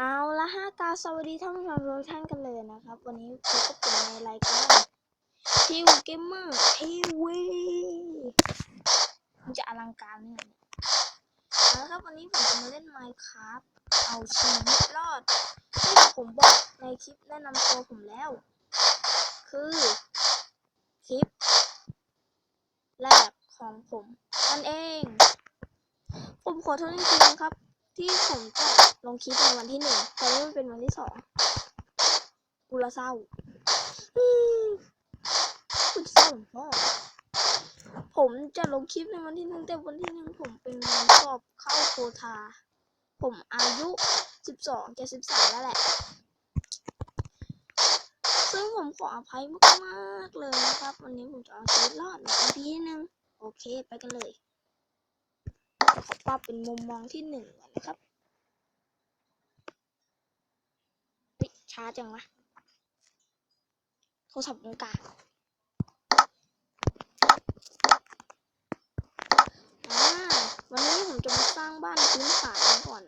เอาละฮะกาสวัสดีท่านผู้ชมทุกท่านกันเลยนะครับ วันนี้พบกับผมในรายการทีวีเกมเมอร์ทีวีมันจะอลังการเนี่ยเอาละครับวันนี้ผมจะมาเล่น Minecraft เอาชีวิตรอดที่ผมบอกในคลิปแนะนำตัวผมแล้ว คือ คลิป แรกของผมนั่นเอง ผมขอโทษจริงๆครับ ที่ผมจะลงคลิปในวันที่หนึ่งแต่นี่มันเป็นวันที่สองกูละเศร้ากูเศร้าพ่อผมจะลงคลิปในวันที่หนึ่งแต่วันที่หนึ่งผมเป็นวันสอบเข้าโคทา ผมอายุสิบสองจะสิบสามแล้วแหละซึ่งผมขออภัยมากๆเลยนะครับ วันนี้ผมจะเอาชีวิตรอดในวันที่หนึ่งโอเค ไปกันเลย ปรับเป็นมุมมองที่หนึ่งก่อนนะครับปิช้าจังวะโทรศัพท์ตรงกลางวันนี้ผมจะมาสร้างบ้านพื้นฐานกันก่อน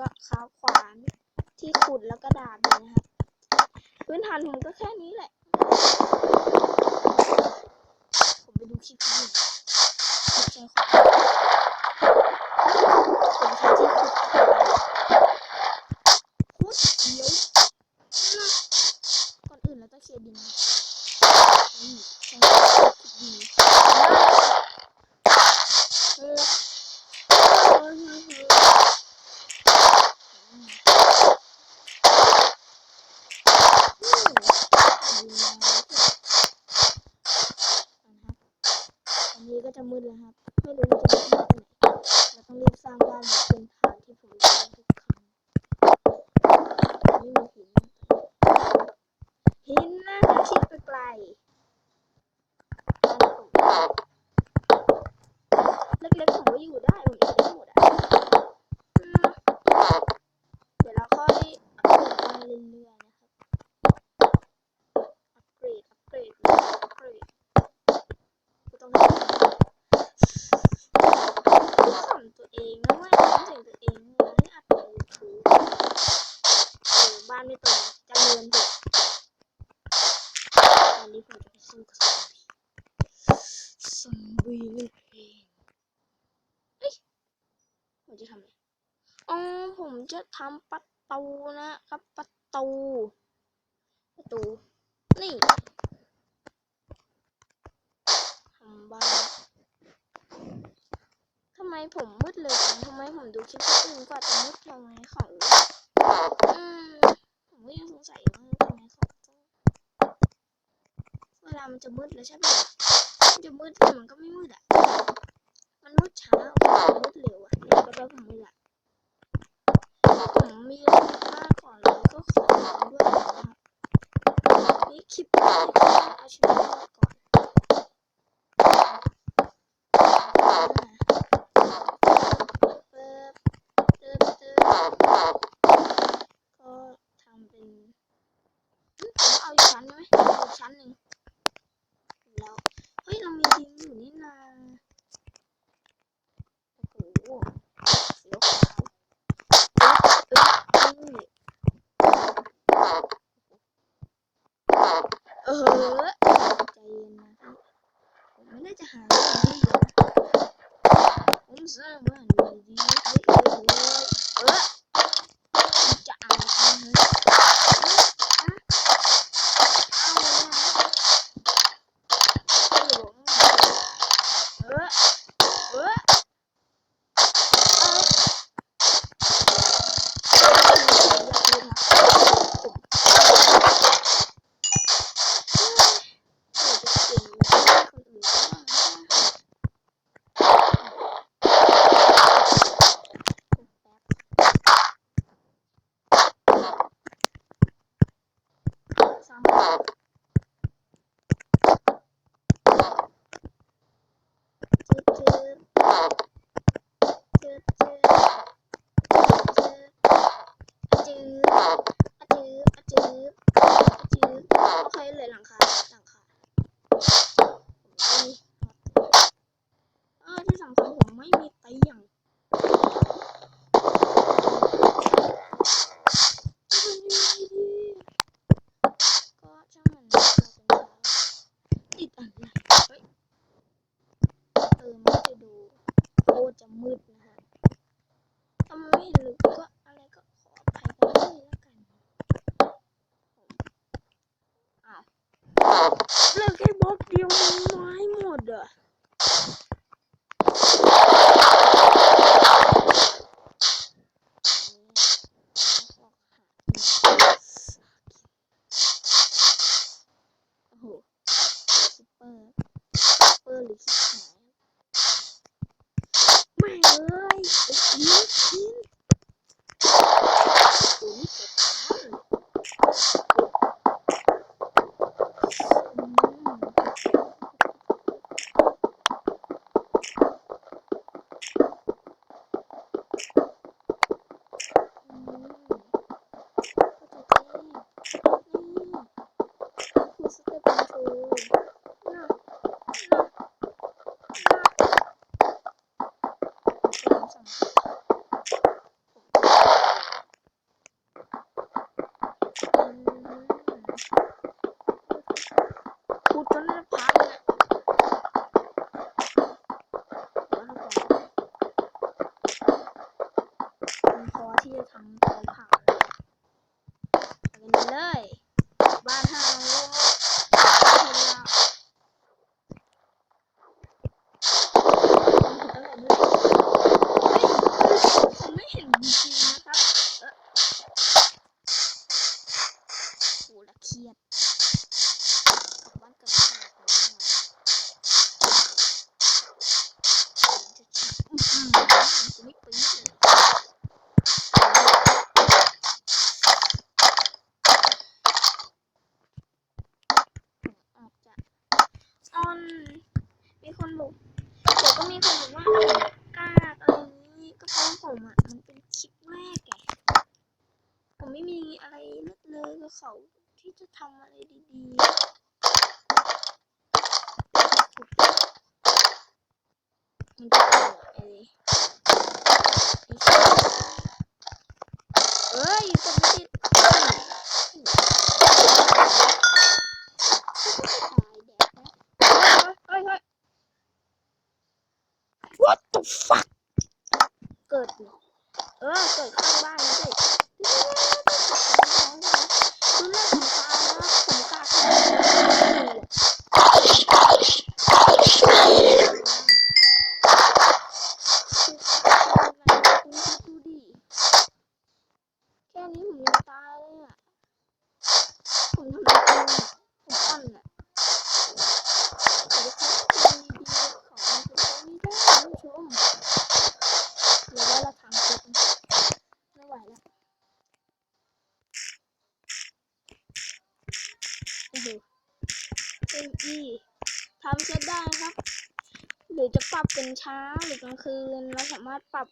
ก็ค้าขวานที่ขุดแล้วก็ดาบเลยนะครับพื้นฐานผมก็แค่นี้แหละ ผมไปดูคลิปที่หนึ่งคลิปใช้ของผมใช้ที่ขุดขุดเดียวนะก่อนอื่นเราต้องเคลียร์ดินนี่ใช้ที่ขุดดินเออเออเออเอออืม อั นะครับไม่รู้ ทำประตูนะครับ ประตู ประตู นี่ทำบ้างทำไมผมมืดเลยจังทำไมผมดูคลิปอื่นกว่าจะมืดทำไมเขาอืมผมก็ยังสงสัยว่าทำไมเขาเวลามันจะมืดแล้วใช่ไหมมันจะมืดแต่มันก็ไม่มืดอะ มันมืดช้ามันมืดเร็วอะแล้วก็ไม่มืดอะ me. you 非常可怕 คลิปแรกไงผมไม่มีอะไรเลิกลยกัเขาที่จะทำอะไรดีๆเฮ้ยติดเกิดหนอ เออเกิดข้างบ้านนี่สิดูแลผมตานะผมกล้าดูดูดิแค่นี้ผมยังตายเลยอะผมทำไมเป็นอะผมอ่อนอะเดี๋ยวจะทำดีๆของมันจะใช้ไม่ได้ท่านผู้ชม หรือว่าเราทำเสร็จไม่ไหวแล้วโอ้โหเป็นอีทำเสร็จได้นะครับ หรือจะปรับ เป็นเช้าหรือกลางคืน เราสามารถปรับ